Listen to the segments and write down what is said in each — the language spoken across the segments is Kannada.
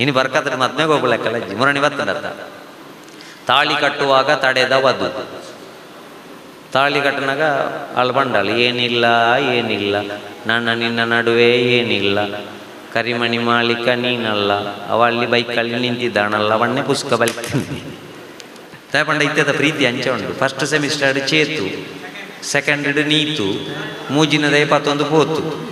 ಇನ್ನು ಬರ್ಕಾದ್ರೆ ಮದ್ಮೆಗೆ ಹೋಗ್ಲೆಕ್ಕಲ್ಲ ಜಿಮರಣಿ ಬರ್ತದತ್ತ ತಾಳಿ ಕಟ್ಟುವಾಗ ತಡೆದ ವಧು ತಾಳಿ ಕಟ್ಟನಾಗ ಅಲ್ಲಿ ಬಂಡಾಳ ಏನಿಲ್ಲ ಏನಿಲ್ಲ. ನನ್ನ ನಿನ್ನ ನಡುವೆ ಏನಿಲ್ಲ. ಕರಿಮಣಿ ಮಾಲೀಕ ನೀನಲ್ಲ. ಅವ ಅಲ್ಲಿ ಬೈಕಲ್ಲಿ ನಿಂತಿದ್ದಾನಲ್ಲ, ಅವನ್ನೇ ಪುಸ್ತಕ ಬಲಿತೀನಿ ತಾಯಪಂಡ ಇತ್ಯದ ಪ್ರೀತಿ ಅಂಚೆ ಉಂಟು. ಫಸ್ಟ್ ಸೆಮಿಸ್ಟರ್ ಚೇತು ಸೆಕೆಂಡ್ ನೀತು, ಮೂಜಿನದ ಇಪ್ಪತ್ತೊಂದು ಪೋತು.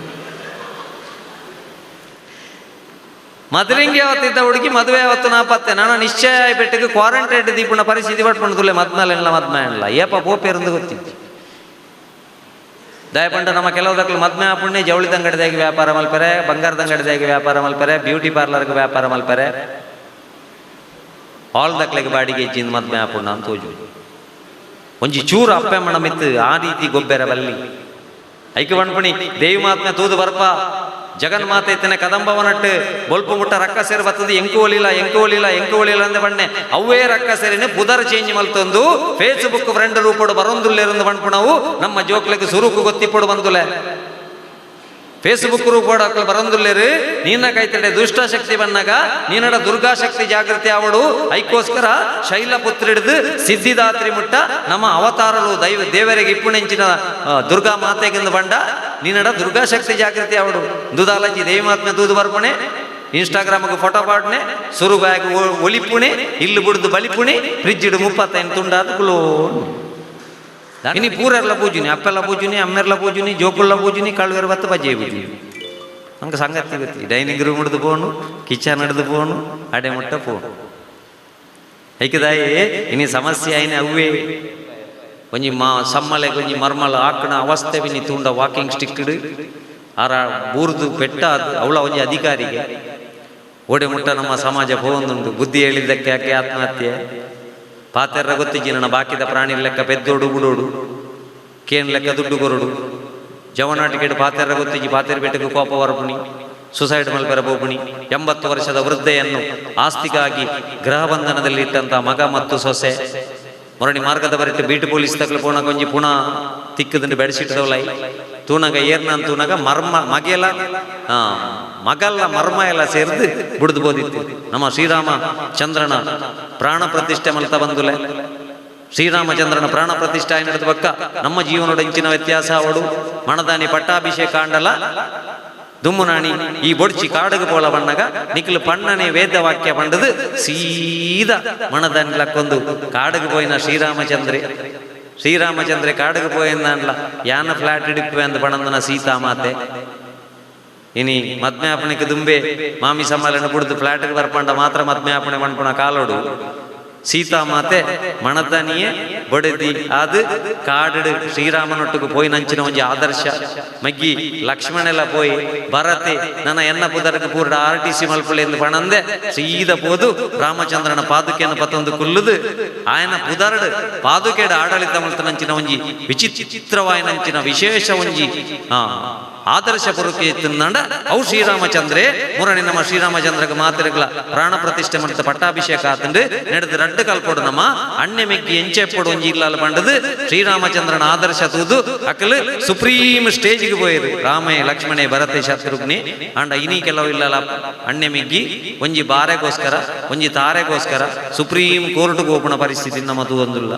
ಮದ್ರಿಂಗ್ ಯಾವತ್ತಿದ್ದ ಹುಡುಗಿ ಮದುವೆ ಯಾವತ್ತು ನಾಪತ್ತೆ? ನಾನು ನಿಶ್ಚಯ ಬೆಟ್ಟಿಗೆ ಕ್ವಾರಂಟೈನ್ ಇಪ್ಪುನ ಪರಿಸ್ಥಿತಿ ಪಟ್ಕೊಂಡ್ಲೆ ಮದ್ಮೇಲೆಲ್ಲ ಮದ್ಮೇಲೆಲ್ಲ ಏಪ ಪೋಪೇರಂದು ಗೊತ್ತಿತ್ತು. ದಯಪಂಡ ನಮ್ಮ ಕೆಲವುದಕ್ಕೂ ಮದ್ಮೆ ಪುಣ್ಯ ಜವಳಿ ತಂಗಡದಾಗಿ ವ್ಯಾಪಾರ ಮಲ್ಪರೆ ಬಂಗಾರದ ಅಂಗಡಿದಾಗಿ ವ್ಯಾಪಾರ ಮಲ್ಪರೆ ಬ್ಯೂಟಿ ಪಾರ್ಲರ್ಗೆ ವ್ಯಾಪಾರ ಮಲ್ಪರೆ. ಆಲ್ ದಕ್ಲಿಗೆ ಬಾಡಿಗೆ ಹೆಚ್ಚಿಂದ ಮದ್ಮೆ ಪುಣ್ಯ ಅಂತ ಹೋಜು ಒಂಜಿ ಚೂರು ಅಪ್ಪೆ ಮಣಮಿತ್ತು, ಆ ರೀತಿ ಗೊಬ್ಬೆರ ಬಲ್ಲಿ. ಐಕ್ಯ ಮಣ್ಪಣಿ ದೇವಿ ಮಾತ್ಮೆ ತೂದು ಬರ್ಪ. ಜಗನ್ಮಾತೆ ಇತ್ತನೆ ಕದಂಬವ ನಟ್ಟು ಮುಟ್ಟ ರಕ್ಕ ಸೇರಿ ಬರ್ತದೆ. ಎಂಕು ಒಲಿಲ್ಲ ಎಂಕು ಒಲಿಲ್ಲ ಎಂಕು ಒಲಿಲ್ಲ ಅಂದ ಬಣ್ಣೆ. ಅವೇ ರಕ್ಕ ಸೇರಿನ ಪುದರ್ ಚೇಂಜ್ ಮಲ್ತೊಂದು. ಫೇಸ್ಬುಕ್ ಫ್ರೆಂಡ್ ರೂಪಡು ಬರೊಂದುಲ್ಲೇರಂದು ಬಣ್ಪು ನಾವು ನಮ್ಮ ಜೋಕ್ಲಕ್ಕೆ ಸುರುಕು ಗೊತ್ತಿಪ್ಪಡು ಬಂದುಲೆ. ಫೇಸ್ಬುಕ್ ರೂಪೋಡ ಬರಂದುಲ್ಲೇರು ನಿನ್ನ ಕೈತಡೆ ದುಷ್ಟ ಶಕ್ತಿ ಬಂದಾಗ ನೀನಡ ದುರ್ಗಾ ಶಕ್ತಿ ಜಾಗೃತಿ ಆವಡು. ಐಕೋಸ್ಕರ ಶೈಲಪುತ್ರ ಹಿಡಿದು ಸಿದ್ಧಿದಾತ್ರಿ ಮುಟ್ಟ ನಮ್ಮ ಅವತಾರಲು ದೈವ ದೇವರಿಗೆ ಇಪ್ಪುಣೆಂಚಿನ ದುರ್ಗಾ ಮಾತೆಗಿಂದ ಬಂಡ. ದುರ್ಗಾ ಶಕ್ತಿ ಜಾಗೃತಿ ಆವಡು. ದುದಾಲಜಿ ದೇವಿ ಮಾತ್ಮೆ ದೂದು ಬರ್ಪಣೆ, ಇನ್ಸ್ಟಾಗ್ರಾಮ್ಗೆ ಫೋಟೋ ಪಾಡ್ನೆ ಸುರುಗಾಗ ಒಲಿಪುಣೆ, ಇಲ್ಲಿ ಬಿಡ್ದು ಬಲಿಪುಣೆ ಫ್ರಿಜ್ ಇಡು ಮುಪ್ಪತ್ತೈದು ತುಂಡಾದ ಕುಲೋನ್. ಇನಿ ಪೂರೆಲ್ಲ ಪೂಜುನಿ, ಅಪ್ಪೆಲ್ಲ ಪೂಜುನಿ ಅಮ್ಮೆಲ್ಲ ಪೂಜುನಿ ಜೋಕುಲ್ಲ ಪೂಜುನಿ ಕಳ್ಳು ಬತ್ತು ಬಜ್ಜೆ ಪೂಜುನಿ. ನಮ್ಗೆ ಸಂಗತಿ ಡೈನಿಂಗ್ ರೂಮ್ ಹಿಡಿದು ಪೋಣು, ಕಿಚನ್ ಹಿಡಿದು ಪೋಣು, ಅಡೆ ಮುಟ್ಟ ಪೋಣು. ಐಕದಾಯಿ ಇನಿ ಸಮಸ್ಯೆ ಆಯ್ನೆ ಅವೇ ಒಂಜಿ ಮಾ, ಸಮ್ಮಲೆ ಒಂಜಿ ಮರ್ಮಲ ಆಕಣ ಅವಸ್ಥೆ ಬಿನಿ ತೂಂಡ ವಾಕಿಂಗ್ ಸ್ಟಿಕ್ ಇಡು. ಆರ ಬೂರ್ದು ಬೆಟ್ಟ ಅದು, ಅವಳ ಒಂಜಿ ಅಧಿಕಾರಿಗೆ. ಓಡೆ ಮುಟ್ಟ ನಮ್ಮ ಸಮಾಜ ಹೋಗೊಂದುಂಟು ಬುದ್ಧಿ ಹೇಳಿದ್ದಕ್ಕೆ ಯಾಕೆ ಆತ್ಮಹತ್ಯೆ? ಪಾತೆರ್ರ ಗೊತ್ತಿಜ್ಜಿ ನನ್ನ ಬಾಕಿದ ಪ್ರಾಣಿ ಲೆಕ್ಕ ಪೆದ್ದೋಡು ಗುಡೋಡು ಕೇನ್ ಲೆಕ್ಕ ದುಡ್ಡು ಕೊರಡು. ಜವನಾಟಿಕೆಡು ಪಾತೆರ್ರ ಗೊತ್ತಿಜ್ಜಿ ಪಾತೆರ್ ಬೆಟ್ಟಕ್ಕೆ ಕೋಪ ವರ್ಪುಣಿ ಸುಸೈಡ್ ಮಲ್ಪೆರ ಬೋಪುಣಿ ಎಂಬತ್ತು ವರ್ಷದ ವೃದ್ಧೆಯನ್ನು ಆಸ್ತಿಗಾಗಿ ಗೃಹ ಬಂಧನದಲ್ಲಿ ಇಟ್ಟಂತ ಮಗ ಮತ್ತು ಸೊಸೆ. ಮರಣಿ ಮಾರ್ಗದ ಬರಿಟ್ಟು ಬೀಟ್ ಪೊಲೀಸ್ ತಗಲು ಪೋಣ ಕೊಂಜಿ ಪುಣ ತಿಕ್ಕದಂಡು ಬೆಡ್ಶೀಟ್ದವಲೈ ತೂನಗ ಏರ್ನ ತೂನಗ ಮರ್ಮ ಮಗೆಲ. ಆ, ಮಗಲ್ಲ ಮರ್ಮ ಎಲ್ಲ ಸೇರಿದು ಬುಡ್ದು ಬೋದಿತ್ತು. ನಮ್ಮ ಶ್ರೀರಾಮ ಚಂದ್ರನ ಪ್ರಾಣ ಪ್ರತಿಷ್ಠೆ ಮಲ್ತ ಬಂದುಲೆ. ಶ್ರೀರಾಮಚಂದ್ರನ ಪ್ರಾಣ ಪ್ರತಿಷ್ಠೆ ನಡೆದ ಬಕ್ಕ ನಮ್ಮ ಜೀವನೊಡಂಚಿನ ವ್ಯತ್ಯಾಸ ಅವಳು ಮಣದಾನಿ ಪಟ್ಟಾಭಿಷೇಕ ಆಂಡಲ ದುಮ್ಮುನಾಣಿ ಈ ಬೊಡ್ಚಿ ಕಾಡುಗು ಪೋಲ ಬಣ್ಣಗ ನಿಖಿಲ್ ಪಣ್ಣನೆ ವೇದ ವಾಕ್ಯ ಸೀದಾ ಮಣದಾನಿ ಲಕ್ಕೊಂದು ಕಾಡುಗು ಪೋಯಿನ ಶ್ರೀರಾಮಚಂದ್ರೆ ಶ್ರೀರಾಮಚಂದ್ರೆ ಕಾಡುಗು ಯಾನ ಫ್ಲಾಟ್ ಇಡಿಪ್ಪೆ ಅಂತ ಪಣಂದನ ಇನಿ ಮದ್ಮ್ಯಾಪಣೆಗೆ ದುಂಬೆ ಮಾಮಿ ಸಮ್ಮೇಳನ ಬಿಡ್ದು ಫ್ಲಾಟ್ಗೆ ಬರ್ಪಂಡ ಮಾತ್ರ ಮದ್ಮ್ಯಾಪಣೆ ಮಣ್ಪುಣ ಕಾಲೋಡು. ಸೀತಾ ಮಾತೆ ಮಣದನಿಯೇ ಬಡದಿ ಅದು ಕಾಡಡು ಶ್ರೀರಾಮನೊಟ್ಟಿಗೆ ಪೋಯಿ ನಂಚಿನ ಒಂಜಿ ಆದರ್ಶ. ಮಗ್ಗಿ ಲಕ್ಷ್ಮಣೆಲ್ಲ ಪೋಯಿ ಭರತೆ ನನ್ನ ಎನ್ನ ಪುದರ್ಗ ಪೂರ್ಣ ಆರ್ ಟಿ ಸಿ ಎಂದು ಪಣಂದೆ ಸೀದ ಪೋದು ರಾಮಚಂದ್ರನ ಪಾದುಕೆಯನ್ನು ಪತ್ತೊಂದು ಕುಲ್ಲುದು. ಆಯನ ಪುದರ್ಡ್ ಪಾದುಕೆಡ ಆಡಳಿತ ಮಲ್ತ ನಂಚಿನ ಒಂಜಿ ವಿಚಿತ್ರವಾಯ ನಂಚಿನ ವಿಶೇಷ ಒಂಜಿ. ಆ ಆದರ್ಶ ಪುರುಕಿ ತಿನ್ನಂಡ ಅವು ಶ್ರೀರಾಮಚಂದ್ರೆ ಮುರಣಿ ನಮ್ಮ ಶ್ರೀರಾಮಚಂದ್ರಗ ಮಾತಿರಗಳ ಪ್ರಾಣ ಪ್ರತಿಷ್ಠೆ ಮಾಡಿದ ಪಟ್ಟಾಭಿಷೇಕ ಆತಂಡು ನಡೆದು ರಡ್ಡು ಕಲ್ಪೋಡು ನಮ್ಮ ಅಣ್ಣೆ ಮೆಗ್ಗಿ ಎಂಚೆಪ್ಪೊಡು ಒಂಜಿ ಬಂಡದು, ಶ್ರೀರಾಮಚಂದ್ರನ ಆದರ್ಶ ತೂದು, ಅಕಲು ಸುಪ್ರೀಂ ಸ್ಟೇಜ್ಗೆ ಪೋಯಿರು ರಾಮೇ, ಲಕ್ಷ್ಮಣೇ, ಭರತೆ, ಶತ್ರುಘ್ನಿ, ಅಂಡ ಇನಿ ಕೆಲವು ಇಲ್ಲಲ್ಲ, ಅಣ್ಣೆ ಮೆಗ್ಗಿ, ಒಂಜಿ ಬಾರೆಗೋಸ್ಕರ, ಒಂಜಿ ತಾರೆಗೋಸ್ಕರ ಸುಪ್ರೀಂ ಕೋರ್ಟ್ಗೆ ಹೋಗೋಣ ಪರಿಸ್ಥಿತಿ ನಮ್ಮ ತೂದೊಂದುಲ್ಲ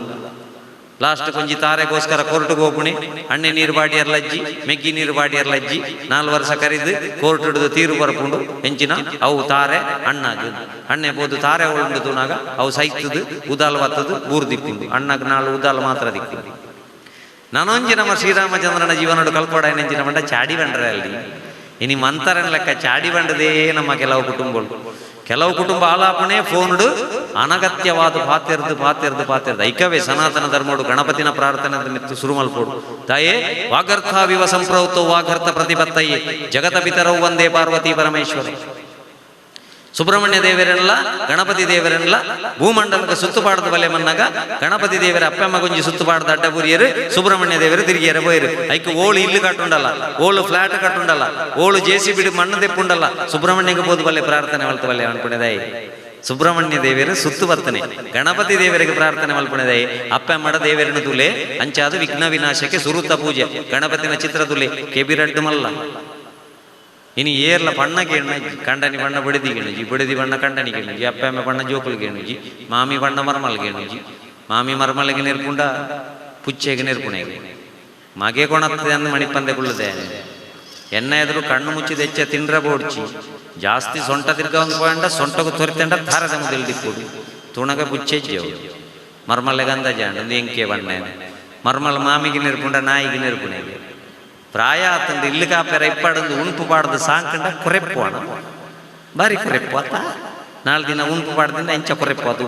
ಲಾಸ್ಟ್ ಕೊಂಜಿ ತಾರೆಗೋಸ್ಕರ ಕೋರ್ಟ್ಗೆ ಹೋಗ್ಬಿಣಿ ಅಣ್ಣೆ ನೀರು ಬಾಡಿ ಲಜ್ಜಿ ಮೆಗ್ಗಿ ನೀರು ಬಾಡಿ ಲಜ್ಜಿ ನಾಲ್ ವರ್ಷ ಕರಿದು ಕೋರ್ಟ್ ಹಿಡಿದು ತೀರು ಬರ್ಕೊಂಡು ಹೆಂಚಿನ ಅವು ತಾರೆ ಅಣ್ಣಾಗ ಅಣ್ಣೆ ಬೋದು ತಾರೆ ಉಂಡು ತೂನಾಗ ಅವು ಸೈತದು ಉದಾಲ್ ಬತ್ತದು ಊರು ದಿಕ್ಕಿಂದು ಅಣ್ಣಗ ನಾಳು ಉದಾಲ್ ಮಾತ್ರ ದಿಕ್ಕಿಂದು ನನೊಂಜಿ ನಮ್ಮ ಶ್ರೀರಾಮಚಂದ್ರನ ಜೀವನಡು ಕಲ್ಪಡ ನೆಂಚಿನ ಮಂಡ ಚಾಡಿ ಬಂಡ್ರೆ ಅಲ್ಲಿ ಇನಿ ಮಂತರನ ಲೆಕ್ಕ ಚಾಡಿ ಬಂಡದೇ ನಮ್ಮ ಕೆಲವು ಕುಟುಂಬಗಳು ಕೆಲವು ಕುಟುಂಬ ಆಲಾಪಣೆ ಫೋನ್ಡು ಅನಗತ್ಯವಾದ ಪಾತಿರ್ದು ಪಾತಿರ್ದು, ಪಾತೆರ್ದು. ಐಕವೇ ಸನಾತನ ಧರ್ಮೋಡು, ಗಣಪತಿನ ಪ್ರಾರ್ಥನೆ ನಿತ್ತು ಶುರು ತಾಯೇ, ವಾಗರ್ಥ ವಿವ ಸಂಪ್ರವೃತ್ತೋ, ವಾಗರ್ಥ ಪ್ರತಿಪತ್ತಯೇ. ಜಗತ ಪಿತರವು ಒಂದೇ ಪಾರ್ವತಿ ಪರಮೇಶ್ವರ. ಸುಬ್ರಹ್ಮಣ್ಯ ದೇವರೆಲ್ಲ ಗಣಪತಿ ದೇವರೆಲ್ಲ ಭೂಮಂಡಲಕ್ಕೆ ಸುತ್ತುಪಾಡದ ಬಲೆ ಮನ್ನಾಗ ಗಣಪತಿ ದೇವರ ಅಪ್ಪಮ್ಮ ಗೊಂಜಿ ಸುತ್ತುಪಾಡದ ಅಡ್ಡಬುರಿಯರು, ಸುಬ್ರಹ್ಮಣ್ಯ ದೇವರು ತಿರುಗಿಯರ ಬೋಯರು ಐಕ್ ಓಳು ಇಲ್ಲು ಕಟ್ಟುಂಡಲ್ಲ, ಓಳು ಫ್ಲಾಟ್ ಕಟ್ಟುಂಡಲ್ಲ, ಓಳು ಜೇಸಿ ಬಿಡು ಮಣ್ಣು ತೆಪ್ಪುಂಡಲ್ಲ, ಸುಬ್ರಹ್ಮಣ್ಯಗೆ ಬೋದು ಬಲ್ಲೆ ಪ್ರಾರ್ಥನೆ ಮಲ್ತ ಬಲ್ಲೆ ಅನ್ಕೊಂಡಿದಾಯಿ ಸುಬ್ರಹ್ಮಣ್ಯ ದೇವರು ಸುತ್ತು ಬರ್ತನೆ, ಗಣಪತಿ ದೇವರಿಗೆ ಪ್ರಾರ್ಥನೆ ಅಪ್ಪ ಮಡ ದೇವರನ್ನು ತುಲೆ, ಅಂಚಾದು ವಿಘ್ನ ವಿನಾಶಕ್ಕೆ ಸುರುತ ಪೂಜೆ, ಗಣಪತಿನ ಚಿತ್ರ ತುಲೆ, ಕೆಬಿರಡ್ಡು ಮಲ್ಲ. ಇനി ಏರ್ಲ ಪಣ್ಣ ಕೇಣಜಿ ಕಂಡನಿ ಬಣ್ಣ ಬಿಡದಿ ಕೇಣಜಿ ಬಿಡದಿ ಬಣ್ಣ ಕಂಡನಿ ಕೇಣಜಿ ಅಪ್ಪೆಮ್ಮೆ ಬಣ್ಣ ಜೋಕುಲು ಕೇಣಜಿ ಮಾಮಿ ಬಣ್ಣ ಮರ್ಮಲ್ ಕೇಣಜಿ ಮಾಮಿ ಮರ್ಮಲ್ಗೆ ನೆರ್ಪುಂಡ ಪುಚ್ಚೆಗೆ ನೆರ್ಪುಣೆಗೆ ಮಗೆ ಕೊಣತ್ತದೆ ಅಂದ್ ಮಣಿಪಂದೆ ಕುಳ್ಳದೆ ಎನ್ನ ಎದುರು ಕಣ್ಣು ಮುಚ್ಚಿದ ಹೆಚ್ಚ ತಿಂಡ್ರ ಬೋಡ್ಚಿ ಜಾಸ್ತಿ ಸೊಂಟ ತಿರ್ಗ ಒಂದು ಪೋಯಂಡ ಸೊಂಟకు ತೋರಿತಂಡ ಧಾರದ ಮುದಲ್ ದಿಕ್ಕುಡು ತುಣಗ ಪುಚ್ಚೆಜ್ಜೆವು ಮರ್ಮಲ್ಲೆ ಗಂಧ ಜಾಂಡ ಒಂದು ಎಂಕೆ ಬಣ್ಣೆ ಮರ್ಮಲ್ ಮಾಮಿಗೆ ನೆರ್ಪುಂಡ ನಾಯಿಗೆ ನೆರ್ಪುಣೆಗೆ ಇಲ್ಲಿ ಕಾಪೆರ ಇಪ್ಪಡಂದು ಉಣುಪು ಪಾಡ್ದು ಸಾಂಕಂಡ ಕೊರೆಪ್ಪು ಅಣ ಬಾರಿ ಕೊರೆಪ್ಪು ಆತ ನಾಲ್ಕು ದಿನ ಉಣುಪು ಪಾಡ್ದಿಂದ ಎಂಚ ಕೊರೆಪ್ಪು ಅದು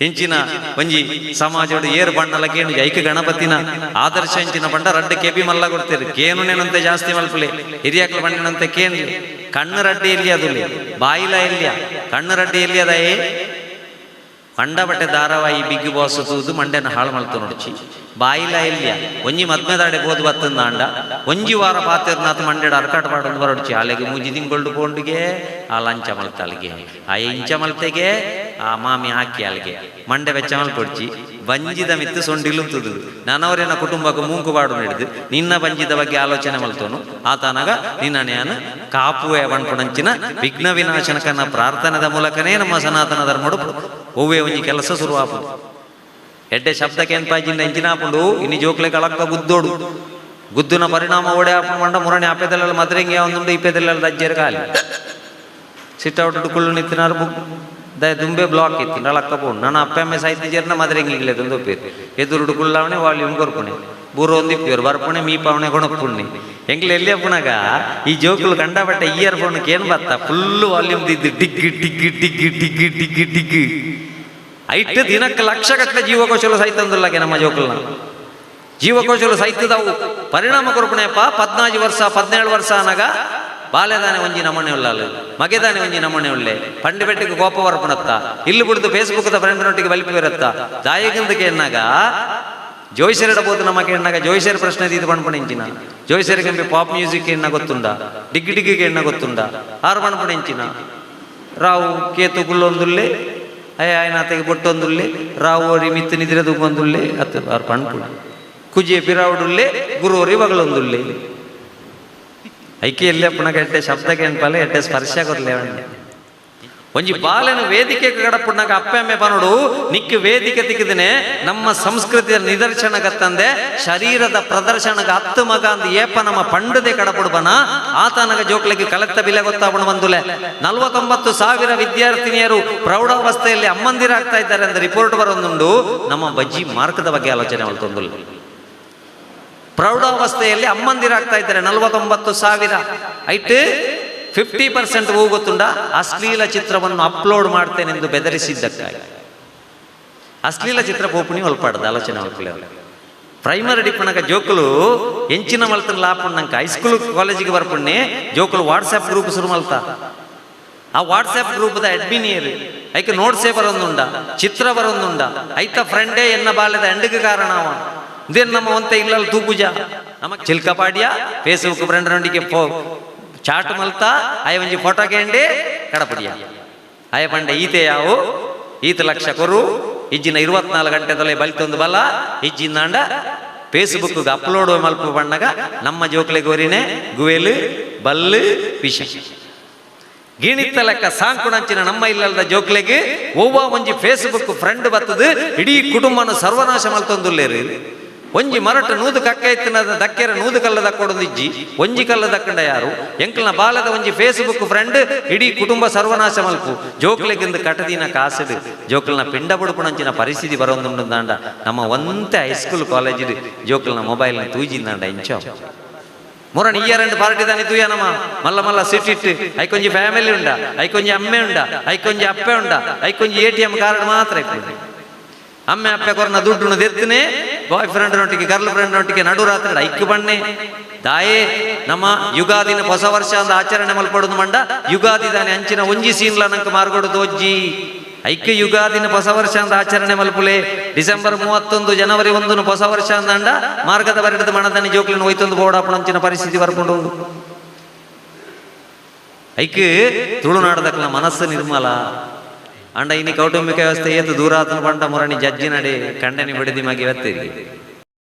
ಹೆಂಚಿನ ಒಂಜಿ ಸಮಾಜೋಡು ಏರು ಬಣ್ಣಲ ಕೇನು ಐಕ ಗಣಪತಿನ ಆದರ್ಶ ಇಂಚಿನ ಬಂಡ ರಡ್ಡ ಕೆಬಿ ಮಲ್ಲ ಕೊಡ್ತೀರಿ. ಕೇನು ನೆನಂತೆ ಜಾಸ್ತಿ ಮಲ್ಪಲೆ. ಹಿರಿಯಕ್ಲ ಬಣ್ಣನಂತೆ ಕೇನ್ಲಿ ಕಣ್ಣು ರಡ್ಡಿ ಎಲ್ಲಿ ಅದು ಬಾಯಿಲ ಎಲ್ಲಿಯ? ಕಣ್ಣು ರಡ್ಡಿ ಎಲ್ಲಿ ಅದಯೇ ಪಂಡ ಬಟ್ಟೆ ಧಾರಾವಾಹಿ ಬಿಗ್ ಬಾಸ್ ತೂದು ಮಂಡ್ಯನ ಹಾಳು ಮಲ್ತು ನೋಡ್ಚಿ ಬಾಯಿಲ ಎಲ್ಲಿಯ ಒಂಜಿ ಮದ್ಮೆದಾಡೆ ಬೋದು ಬತ್ತಂದ ಅಂಡ ಒಂಜಿ ವಾರ ಪಾತಿರ್ನಾಥ ಮಂಡ್ಯಡ ಅರ್ಕಾಟ ಪಾಡೊಂದು ಬರಡ್ಚಿ ಆಲೆಗೆ ಮೂಜಿ ತಿಂಗೊಳ್ಡು ಪೋಂಡಿಗೆ ಆ ಲಂಚ ಮಲ್ತಲ್ಗೆ ಆ ಇಂಚ ಮಲ್ತೆಗೆ ಆ ಮಾಮಿ ಹಾಕಿ ಅಲ್ಗೆ ಮಂಡೆ ಬೆಚ್ಚ ಮಲ್ಪೊಡ್ಚಿ ಬಂಜಿದ ಮಿತ್ತು ಸೊಂಡಿಲುತ್ತದು. ನನ್ನವರೇನ ಕುಟುಂಬಕ್ಕೆ ಮೂಂಕು ಬಾಡು ಹಿಡಿದು ನಿನ್ನ ಬಂಜಿದ ಬಗ್ಗೆ ಆಲೋಚನೆ ಮಲ್ತೋನು. ಆತನಾಗ ನಿನ್ನ ನ್ಯಾನ ಕಾಪುವೆ ಬಣ್ಪುಣಂಚಿನ ವಿಘ್ನ ವಿನಾಶನಕನ ಪ್ರಾರ್ಥನೆದ ಮೂಲಕನೇ ನಮ್ಮ ಸನಾತನ ಧರ್ಮಡು ಹೂವೇ ಒಂಜಿ ಕೆಲಸ ಶುರುವಾಪು ಎಡ್ಡೆ ಶಬ್ದಕ್ಕೆ ಎಂಪಾಜಿಂದ ಎಂಚಿನಾಪುಂಡು ಇನ್ನು ಜೋಕ್ಲೆ ಕಳಕ್ಕ ಗುದ್ದೋಡು. ಗುದ್ದುನ ಪರಿಣಾಮ ಓಡೆ ಮಂಡ ಮುರಣಿ ಆಪೆದಲ್ಲೆಲ್ಲ ಮದ್ರೆಂಗೆ ಒಂದುಂಡು ಇಪ್ಪೆದಲ್ಲೆಲ್ಲ ದಜ್ಜೆರ ಕಾಲಿ. ಸಿಟ್ಔಟ್ ಕುಳ್ಳು ನಿತ್ತಿನಾರು ಬುಕ್ ದ ದುಂಬೆ ಬ್ಲಾಕ್ ಇತ್ತು ನಳಕ್ಕ ಪೋಣು ನನ್ನ ಅಪ್ಪ ಅಮ್ಮ ಸಾಹಿತ್ಯ ಜರ್ನ ಮದ್ರೆಂಗಿಗ್ಲೆ ತಂದು ಪೇರು ಎದುರುಡು ಕುಳ್ಳಾವಣೆ ವಾಲ್ಯೂಮ್ ಕೊರ್ಪುಣೆ ಬೂರು ಒಂದಿಪ್ಪೇರು ಬರ್ಪುಣೆ ಮೀ ಪಾವಣೆ ಕೊಣಪುಣ್ಣೆ ಎಂಗ್ಲೆ ಎಲ್ಲಿ ಪುಣಗ ಈ ಜೋಕುಲು ಕಂಡ ಬಟ್ಟ ಇಯರ್ ಫೋನ್ ಏನ್ ಬತ್ತ ಫುಲ್ ವಾಲ್ಯೂಮ್ ದಿದ್ದು ಡಿಗ್ಗಿ ಡಿಗ್ಗಿ ಡಿಗ್ಗಿ ಡಿಗ್ಗಿ ಡಿಗ್ಗಿ ಡಿಗ್ಗಿ ಐಟ್ ದಿನಕ್ಕೆ ಲಕ್ಷ ಗಟ್ಟಲೆ ಜೀವಕೋಶಲು ಸಹಿತ ಅಂದಿಲ್ಲಗೆ ನಮ್ಮ ಜೋಕುಲ್ನ ಜೀವಕೋಶಲು ಸಹಿತದವು ಪರಿಣಾಮ ಕೊರ್ಪಣೆಯಪ್ಪ ಪದ್ನಾಜು ವರ್ಷ ಪದ್ನೇಳು ವರ್ಷ ಅನಗ ಬಾಲ್ಯದಾನೆ ಒಂಜಿ ನಮಣೆ ಉಳ್ಳಾಲು, ಮಗೆದಾನೆ ಒಂಜಿ ನಮಣೆ ಉಳ್ಳೆ. ಪಂಡಿ ಬೆಟ್ಟಿಗೆ ಕೋಪ ಬರ್ಪಣತ್ತ ಇಲ್ಲಿ ಬಿಡ್ದು ಫೇಸ್ಬುಕ್ ಫ್ರೆಂಡ್ನೊಟ್ಟಿಗೆ ಬಲಿಪಿ ಬರತ್ತ. ದಾಯಗಂದಕ್ಕೆ ಎನ್ನಾಗ ಜೋಯ್ಸರಿಡ ಬೋದು ನಮಗೆ ಎಣ್ಣಾಗ ಜೋಯಿಸರ್ ಪ್ರಶ್ನೆ ಇದು ಪಣಪಣೆಂಚಿನ ಜೋಯಿಸರ್ ಎಂಬಿ ಪಾಪ್ ಮ್ಯೂಸಿಕ್ ಎಣ್ಣ ಗೊತ್ತುಂಡ, ಡಿಗ್ಗಿ ಡಿಗ್ಗಿಗೆ ಎಣ್ಣ ಗೊತ್ತುಂಡ. ಆರು ಇಂಚಿನ. ರಾವು ಕೇತು ಗುಲ್ಲೊಂದುಲ್ಲೆ ಅಯ್ಯ ಆಯ್ನಾತೆಗೆ ಬೊಟ್ಟೊಂದುಲ್ಲೆ, ರಾವು ಓರಿ ಮಿತ್ತು ನಿದ್ರೆ ದುಬ್ಬೊಂದುಲ್ಲೆ ಅತ್ತ ಆರು ಪಣ್ಪುಣ ಕುಜಿಯ ಪಿರಾವುಡುಲ್ಲೆ, ಗುರುವರಿ ಬಗಳೊಂದುಲ್ಲೆ ಐಕೆ ಎಲ್ಲೇ ಪುನಃ ಎಡ್ಡೆ ಶಬ್ದಕ್ಕೆ ಎನ್ಪಲೆ ಎಟ್ಟೆ ಸ್ಪರ್ಶ ಕೊರ್ಲೆ ಒಂಜಿ ಬಾಲನ ವೇದಿಕೆ ಕಡಪುಣ್ಣಗ ಅಪ್ಪೆಮ್ಮೆ ಬನೋಡು ನಿಕ್ಕ ವೇದಿಕೆ ತಿಕ್ಕಿದನೆ, ನಮ್ಮ ಸಂಸ್ಕೃತಿಯ ನಿದರ್ಶನಗತ್ತಂದೆ ಶರೀರದ ಪ್ರದರ್ಶನಗ ಹತ್ತು ಮಗ ಅಂದ್ ಏಪ ನಮ್ಮ ಪಂಡದೆ ಕಡಪುಡ್ಬನ ಆತನಗ ಜೋಕ್ಲಿಗೆ ಕಲೆಕ್ತ ಬಿಲೆ ಗೊತ್ತಾಪಣ ಬಂದುಲೆ. ನಲ್ವತ್ತೊಂಬತ್ತು ಸಾವಿರ ವಿದ್ಯಾರ್ಥಿನಿಯರು ಪ್ರೌಢಾವಸ್ಥೆಯಲ್ಲಿ ಅಮ್ಮಂದಿರ ಆಗ್ತಾ ಇದ್ದಾರೆ ಅಂತ ರಿಪೋರ್ಟ್ ಬರೋದುಂಡು, ನಮ್ಮ ಬಜ್ಜಿ ಮಾರ್ಕದ ಬಗ್ಗೆ ಆಲೋಚನೆ ಮಾಡ್ತೊಂದುಲ್ಲ. ಪ್ರೌಢಾವಸ್ಥೆಯಲ್ಲಿ ಅಮ್ಮಂದಿರಾಗ್ತಾ ಇದ್ದಾರೆ. ನಲವತ್ತೊಂಬತ್ತು ಸಾವಿರ. ಐಟ್ ಫಿಫ್ಟಿ ಪರ್ಸೆಂಟ್ ಹೋಗುತ್ತುಂಡ ಅಶ್ಲೀಲ ಚಿತ್ರವನ್ನು ಅಪ್ಲೋಡ್ ಮಾಡ್ತೇನೆಂದು ಬೆದರಿಸಿದ್ದಕ್ಕಾಗಿ. ಅಶ್ಲೀಲ ಚಿತ್ರ ಪೋಪಣಿ ಒಲ್ಪಾಡದ ಆಲೋಚನೆ ಮಾಡ್ಕೊಳ್ಳಿ ಪ್ರೈಮರಿ ಡಿಪ್ಪಣಗ ಜೋಕುಲು ಎಂಚಿನ ಮಲ್ತನ ಲಾಪಣ್ಣಂಕ ಹೈಸ್ಕೂಲ್ ಕಾಲೇಜಿಗೆ ಬರ್ಪಣ್ಣೆ ಜೋಕುಲು ವಾಟ್ಸ್ಆ್ಯಪ್ ಗ್ರೂಪ್ ಶುರು ಮಲ್ತ. ಆ ವಾಟ್ಸ್ಆ್ಯಪ್ ಗ್ರೂಪ್ದ ಅಡ್ಮಿನಿಯರ್ ಐಕೆ ನೋಟ್ಸೇ ಬರೊಂದುಂಡ. ಚಿತ್ರ ಬರೊಂದುಂಡ. ಐತ ಫ್ರೆಂಡೇ ಎನ್ನ ಬಾಲ್ಯದ ಎಂಡಿಗೆ ಕಾರಣ ಅವ. ಇದೇನು ನಮ್ಮ ಒಂತೆ ಇಲ್ಲಲ್ಲ ತೂಪುಜ ನಮ್ಮ ಚಿಲ್ಕಪಾಡ್ಯ ಫೇಸ್ಬುಕ್ ಫ್ರೆಂಡ್ ನೊಂದಿಗೆ ಫೋ ಚಾಟ್ ಮಲ್ತಾ ಆಯ ಒಂಜಿ ಫೋಟೋ ಕೇಂಡಿ ಕಡಪಡಿಯ. ಆಯ ಪಂಡ ಈತೆ ಯಾವು? ಈತ ಲಕ್ಷ ಕೊರು. ಇಜ್ಜಿನ ಇರುವತ್ನಾಲ್ಕು ಗಂಟೆ ತೊಲೆ ಬಲಿತೊಂದು ಬಲ. ಇಜ್ಜಿಂದಾಂಡ ಫೇಸ್ಬುಕ್ ಅಪ್ಲೋಡ್ ಮಲ್ಪ ಬಣ್ಣಗ, ನಮ್ಮ ಜೋಕ್ಲೆ ಗೋರಿನೇ, ಗುವೆಲು ಬಲ್ಲು ವಿಷ. ಗೀಣಿತ್ತ ಲೆಕ್ಕ ಸಾಂಕುಣಂಚಿನ ನಮ್ಮ ಇಲ್ಲದ ಜೋಕ್ಲೆಗೆ ಒವ್ವ ಒಂಜಿ ಫೇಸ್ಬುಕ್ ಫ್ರೆಂಡ್ ಬತ್ತದು, ಇಡೀ ಕುಟುಂಬನ ಸರ್ವನಾಶ ಮಲ್ತೊಂದುಲ್ಲೇರಿ ಒಂಜಿ ಮರಟ ನೂದು ಕಕ್ಕ ಎತ್ತಿನದ ದಕ್ಕೆರ ನೂದು ಕಲ್ಲ ದಕ್ಕೊಡೊಂದಿಜ್ಜಿ ಒಂಜಿ ಕಲ್ಲ ದಕ್ಕಂಡ ಯಾರು ಎಂಕಲ್ನ ಬಾಲದ ಒಂಜಿ ಫೇಸ್ಬುಕ್ ಫ್ರೆಂಡ್ ಇಡೀ ಕುಟುಂಬ ಸರ್ವನಾಶ ಮಲ್ಪು ಜೋಕ್ಲೆಗಿಂದ ಕಟದಿನ ಕಾಸಡು ಜೋಕ್ಲನ ಪಿಂಡ ಬುಡುಪುಣಂಚಿನ ಪರಿಸ್ಥಿತಿ ಬರೋಂದುಂಡಾಂಡ ನಮ್ಮ ಒಂತೆ ಹೈಸ್ಕೂಲ್ ಕಾಲೇಜ್ ಜೋಕ್ಲನ ಮೊಬೈಲ್ನ ತೂಜಿಂದಾಂಡ ಇಂಚೋ ಮುರಣ ಇಯ್ಯ రెండు పార్టీ దాని తూయనమా మల్ల మల్ల సిట్ ఇట్ ఐకొంజి ఫ్యామిలీ ఉండ ఐకొంజి అమ్మే ఉండ ఐకొంజి అప్పే ఉండ ఐకొంజి ಎಟಿಎಂ ಕಾರ್ಡ್ ಮಾತ್ರ ಇಪ್ಪುಂಡು ಅಮ್ಮೆ ಅಪ್ಪೆ ಕೊರನ ದುಡ್ಡು ದೆತ್ತನೆ ಬಾಯ್ ಫ್ರೆಂಡ್ ನೊಟ್ಟಿಗೆ ಗರ್ಲ್ ಫ್ರೆಂಡ್ ನೊಟ್ಟಿಗೆ ನಡು ರಾತ್ರಿ ಐಕ್ ಬಣ್ಣೆ. ತಾಯೇ, ನಮ್ಮ ಯುಗಾದಿನ ಹೊಸ ವರ್ಷ ಅಂದ ಆಚರಣೆ ಮಲ್ಪಡೋದು ಮಂಡ, ಯುಗಾದಿ ದಾನೆ ಅಂಚಿನ ಒಂಜಿ ಸೀನ್ಲ ನಂಗೆ ಮಾರ್ಗೊಡೋದು ಒಜ್ಜಿ ಐಕ್ಯ ಯುಗಾದಿನ ಹೊಸ ವರ್ಷ ಅಂದ ಆಚರಣೆ ಮಲ್ಪುಲೆ, ಡಿಸೆಂಬರ್ ಮೂವತ್ತೊಂದು ಜನವರಿ ಒಂದು ಹೊಸ ವರ್ಷ ಅಂದಂಡ ಮಾರ್ಗದ ಬರಡದ ಮಣದನಿ ಜೋಕ್ಲಿನ ಹೋಯ್ತೊಂದು ಬೋಡಾಪಣಂಚಿನ ಪರಿಸ್ಥಿತಿ ಬರ್ಕೊಂಡು ಉಂಡು ಐಕ್ ತುಳುನಾಡದಕ್ಲ ಮನಸ್ಸು ನಿರ್ಮಲ ಅಂಡ ಇನಿ ಕೌಟುಂಬಿಕ ವ್ಯವಸ್ಥೆ ಏತು ದೂರಾತನ ಪಂಡ ಮುರಣಿ ಜಜ್ಜಿ ನಡೆ ಕಂಡನಿ ಬಿಡದಿ ಮಗಿ ಎತ್ತಿರಿ